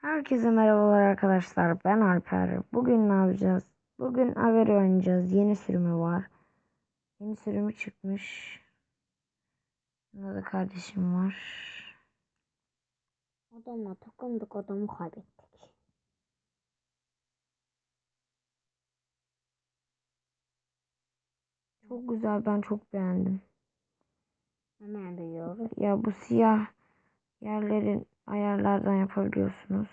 Herkese merhabalar arkadaşlar. Ben Alper. Bugün ne yapacağız? Bugün Agari oynayacağız. Yeni sürümü var. Yeni sürümü çıkmış. Bunda da kardeşim var. Adamla takımdık adamı kaybettik. Çok güzel. Ben çok beğendim. Hemen biliyoruz. Ya bu siyah yerlerin ayarlardan yapabiliyorsunuz.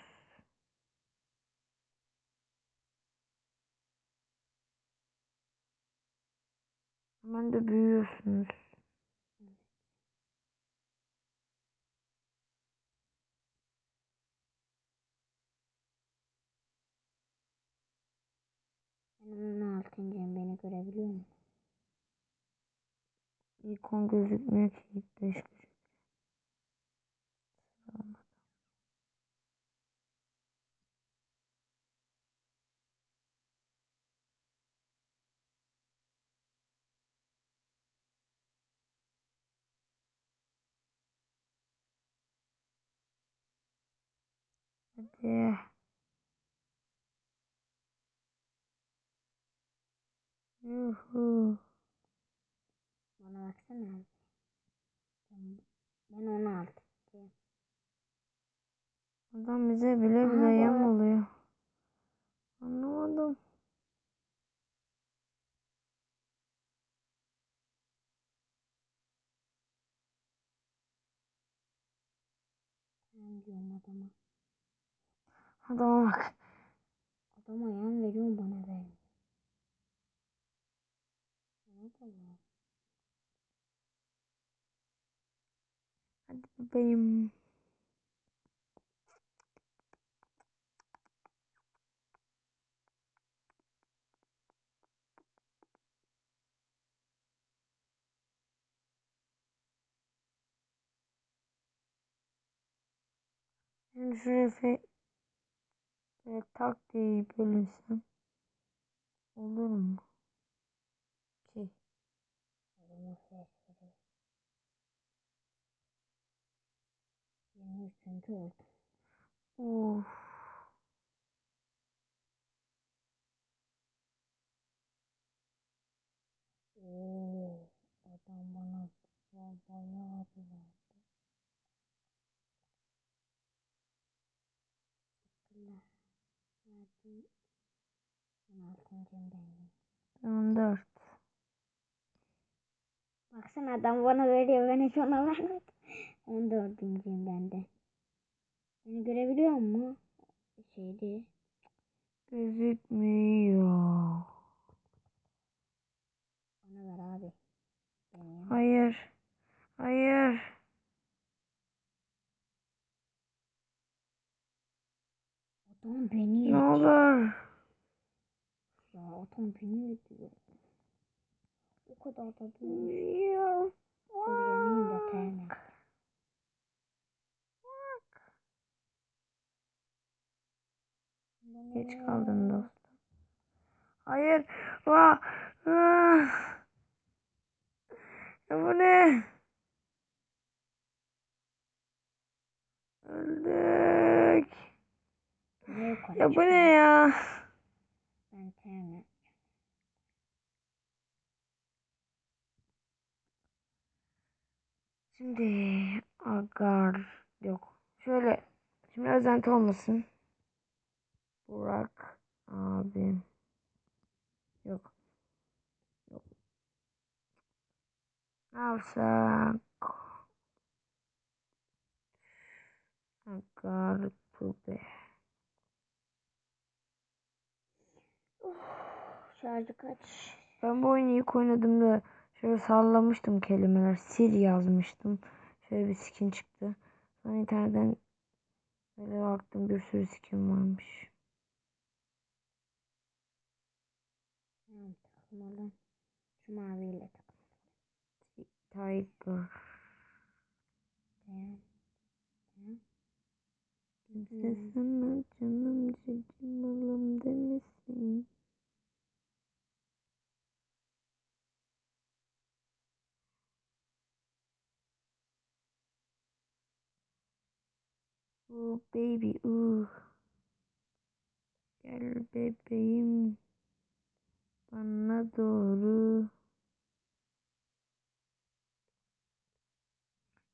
Hemen de büyüyorsunuz. Benim 16. beni görebiliyor musun? İkon gözükmüyor ki. Dış Hadi. Yuhu. Bana baksana abi. Ben, ben 16. Adam bize bile Aha, bile bu- yem oluyor. Anlamadım. Ben diyorum adama. Adama bak. Adama yan veriyorum bana vermiyor. Ne kadar? Hadi bebeğim. Şimdi böyle tak diye bölünsem olur mu? Ki Adama ses veriyor. 23. oldu. Uf. Oo, adam bana ba- bayağı bir verdi. 14. Baksana adam bana veriyor. Ben hiç ona vermedim. 14. ben de. Beni görebiliyor mu? Şeydi. Gözükmüyor. Bana ver abi. Hayır. Hayır. Adam beni Ne olur. Ya adam beni diyor. O kadar da. Yok. Dur yanayım da terme. Geç kaldın dostum. Hayır. Vah. Ah. Bu ne? Öldük. Yukarı Ya bu ne ya? Ben. Şimdi agar yok. Şöyle şimdi özenti olmasın. Burak abim. Yok. Yok. Ne yapsak? Agar tube. Şarjı kaç? Ben bu oyunu ilk oynadığımda şöyle sallamıştım kelimeler. Sil yazmıştım. Şöyle bir skin çıktı. Sonra internetten böyle baktım bir sürü skin varmış. Tamam takılmalı. Şu maviyle takıl. Tiger. Tamam. Kimse sana canım cicim balım demesin. Oh baby uh. Gel bebeğim bana doğru.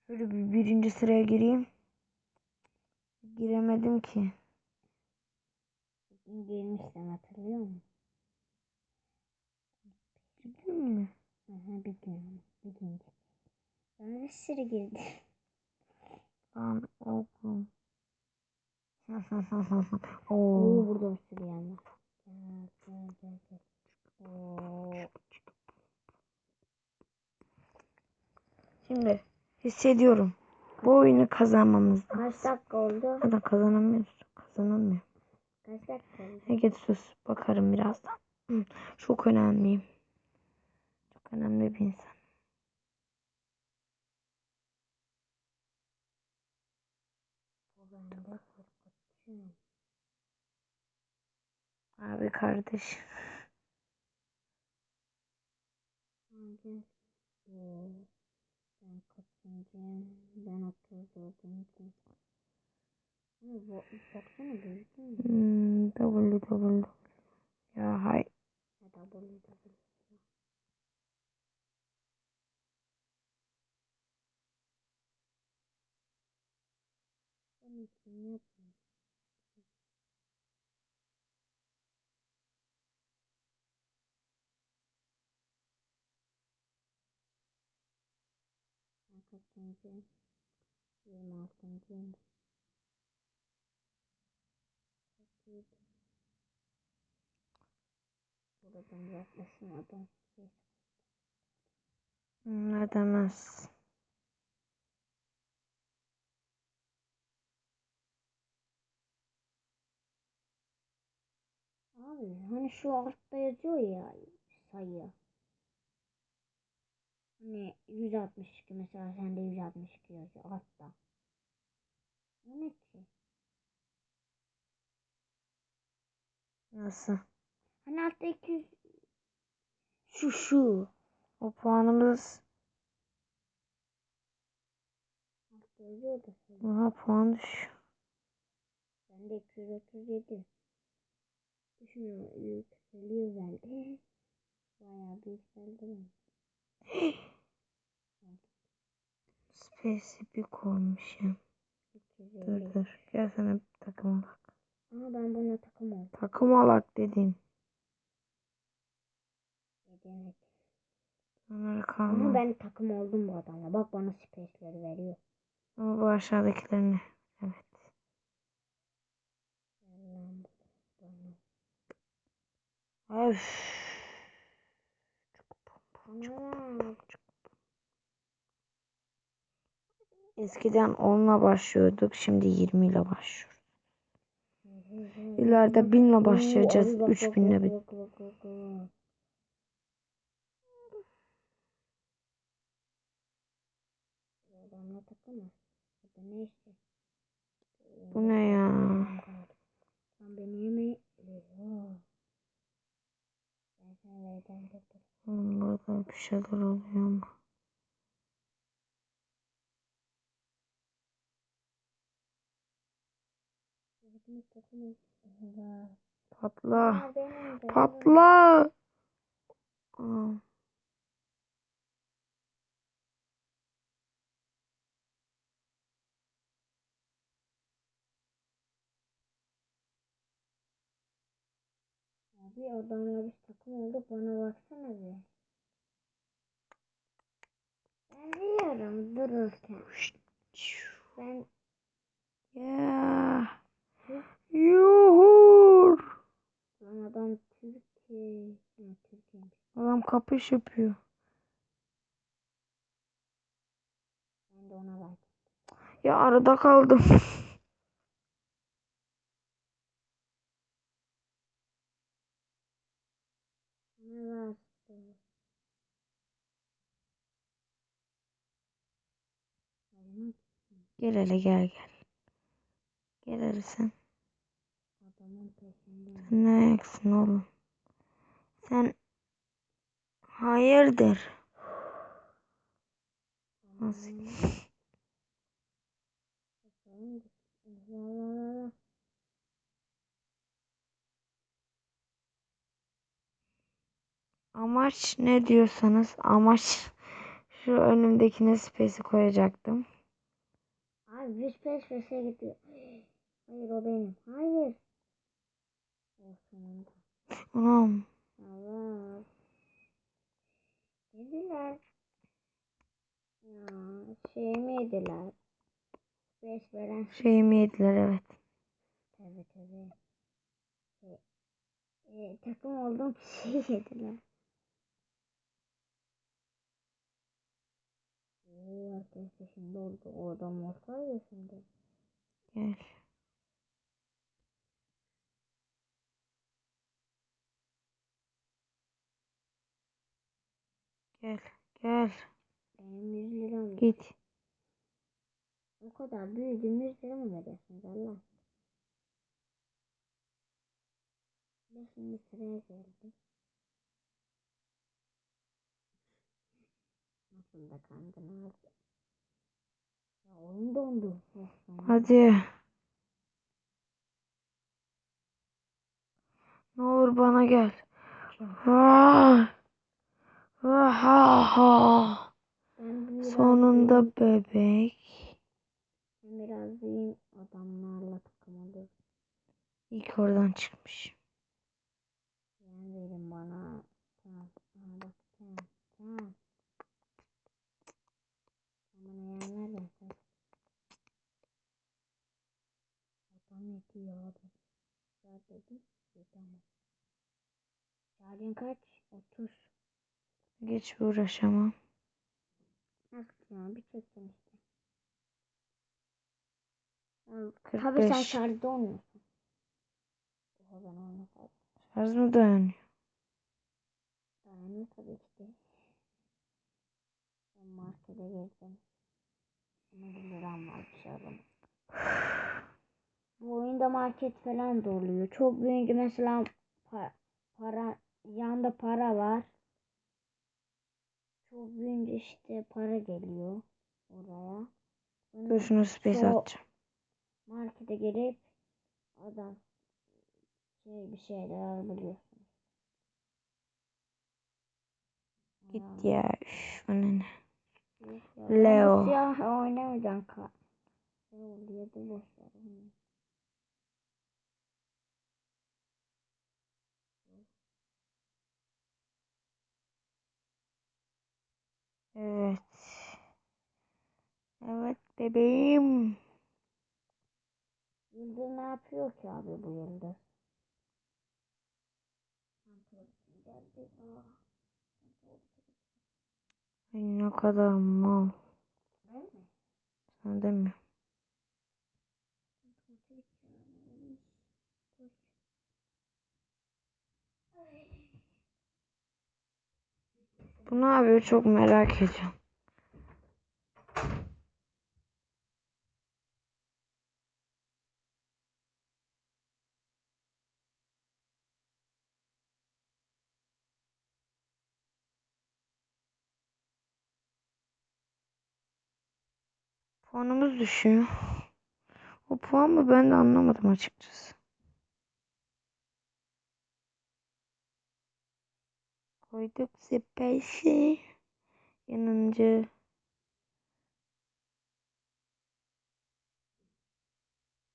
Şöyle bir birinci sıraya gireyim. Giremedim ki. Bugün girmiştim hatırlıyor musun? Girdin mi? Aha bir gün. Bir gün. Ben bir sürü girdim. Lan oğlum. Oo Oo. burada bir sürü var. Gel gel gel gel. Oo. Şimdi hissediyorum. Bu oyunu kazanmamız lazım. Kaç dakika oldu? Zaten kazanamıyoruz. Kazanamıyor. Kaç dakika oldu? Ege sus. Bakarım birazdan. Çok önemliyim. Çok önemli bir insan. Bu bende Abi kardeş. Oo. Ben kaçıncı? Ben otuz dördüncü. Ama bu baksana büyüdü mü? Hmm, W W. Ya hay. De böyle. Ben için yapmıyorum. Ben kaçıncı? 26. Kaçıydı? Buradan yaklaşmadan. Şey, Hmm, Ne demez. Abi hani şu altta yazıyor ya sayı. Hani 162 mesela sende 162 yazıyor altta. O ne ki? Nasıl? Hani altta 200 şu şu. O puanımız. Aha puan düşüyor. Bende 237. Düşünüyorum yükseliyor bende. Bayağı bir yükseldi ben. Spesifik olmuş ya. 250. Dur dur. Gel sana takım alak. Ama ben buna takım oldum. Takım alak dedim. Ne demek? Onları Ama kalma. ben takım oldum bu adamla. Bak bana space'leri veriyor. Ama bu aşağıdakilerini. Evet. Allah'ım bana. Öf. Ana. Eskiden 10'la başlıyorduk. Şimdi 20 ile başlıyoruz. İleride 1000 ile başlayacağız. Oo, abi bak, 3000 ile bit. Bu ne ya? Hmm, Burada bir şeyler oluyor ama. Patla. Patla. Aa, Abi adamla biz takım olduk bana baksana bir. Ben diyorum dururken. Ben Ya. Yuhur. lan adam Türkiye. Ha, Türkiye'miş. Adam kapış yapıyor. Ben de ona verdim. Ya arada kaldım. Olmaz. Gel hele gel gel. Gel hele sen. Sen ne ayaksın oğlum? Sen hayırdır? Nasıl? Amaç ne diyorsanız amaç şu önümdekine space'i koyacaktım. Abi biz peş peşe gidiyor. Hayır o benim. Hayır. Anam Allah. Yediler. Ya şey mi yediler? Beş veren şeyimi yediler evet. tabi tabi. Şey, e, takım olduğum kişiyi yediler. Oo, arkadaşlar şimdi oldu. O adam olsaydı şimdi. Gel. Gel. Gel. Benim 100 liram Git. O kadar büyüdüm 100 lira mı veriyorsunuz Allah? Ben şimdi sıraya geldim. Nasıl da kandın abi. Ya oyun dondu. Hadi. Ne olur bana gel. Ah. Ah, ah, ah. Biraz Sonunda bebek. Biraz büyüyeyim adamlarla takım olur. İlk oradan çıkmış. Yani verin bana. Tamam. Aha bak tamam. Bana yer ver de sen. Adam yetiyor abi. Ya dedim. Yedi ama. Kaç? 30. Geç uğraşamam. Nasıl ya? Bir çektim işte. Tabii 45. sen şarjda olmuyorsun. Oha ben olmasaydım. Şarj mı dayanıyor? Dayanıyor tabii ki de. Ben markete girdim. Ama 1 liram var bir şey alamam. Bu oyunda market falan da oluyor. Çok büyüyünce mesela para, para yanda para var. Çok büyüyünce işte para geliyor oraya. Sonra Dur şunu space atacağım. markete gelip adam şey bir şeyler alabiliyorsun. Git ya. Üf, bana ne? Leo. Siyah oynamayacağım. Ne ya da boş ver Evet. Evet bebeğim. Yıldız ne yapıyor ki abi bu yıldız? Ay ne kadar mal. Ben mi? Sana demiyorum. Bu ne yapıyor çok merak ediyorum. Puanımız düşüyor. O puan mı ben de anlamadım açıkçası. Koyduk space'i. Yanıncı.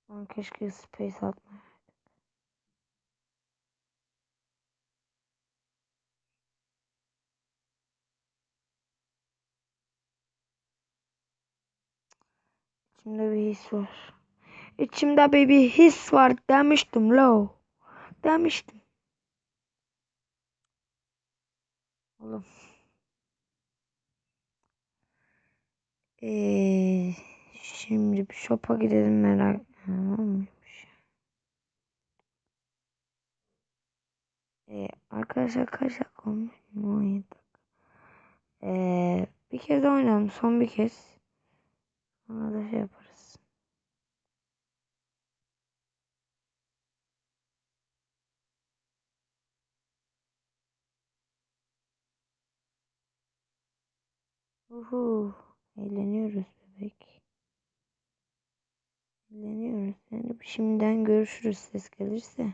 Lan keşke space atma. İçimde bir his var. İçimde bir his var demiştim lo. Demiştim. Oğlum. Ee, şimdi bir shop'a gidelim merak. Mıymış? Ee, arkadaşlar kaç dakika olmuş? 17 dakika. Ee, bir kez de oynayalım. Son bir kez. Sonra da şey yaparız. Uhu. Eğleniyoruz bebek. Eğleniyoruz. Şimdiden görüşürüz ses gelirse.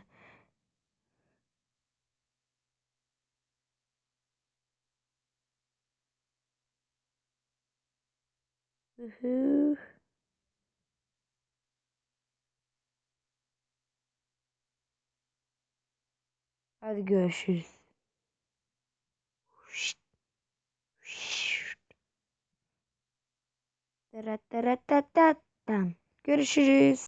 Ühü. Hadi görüşürüz. Şşt. Şşt. Görüşürüz.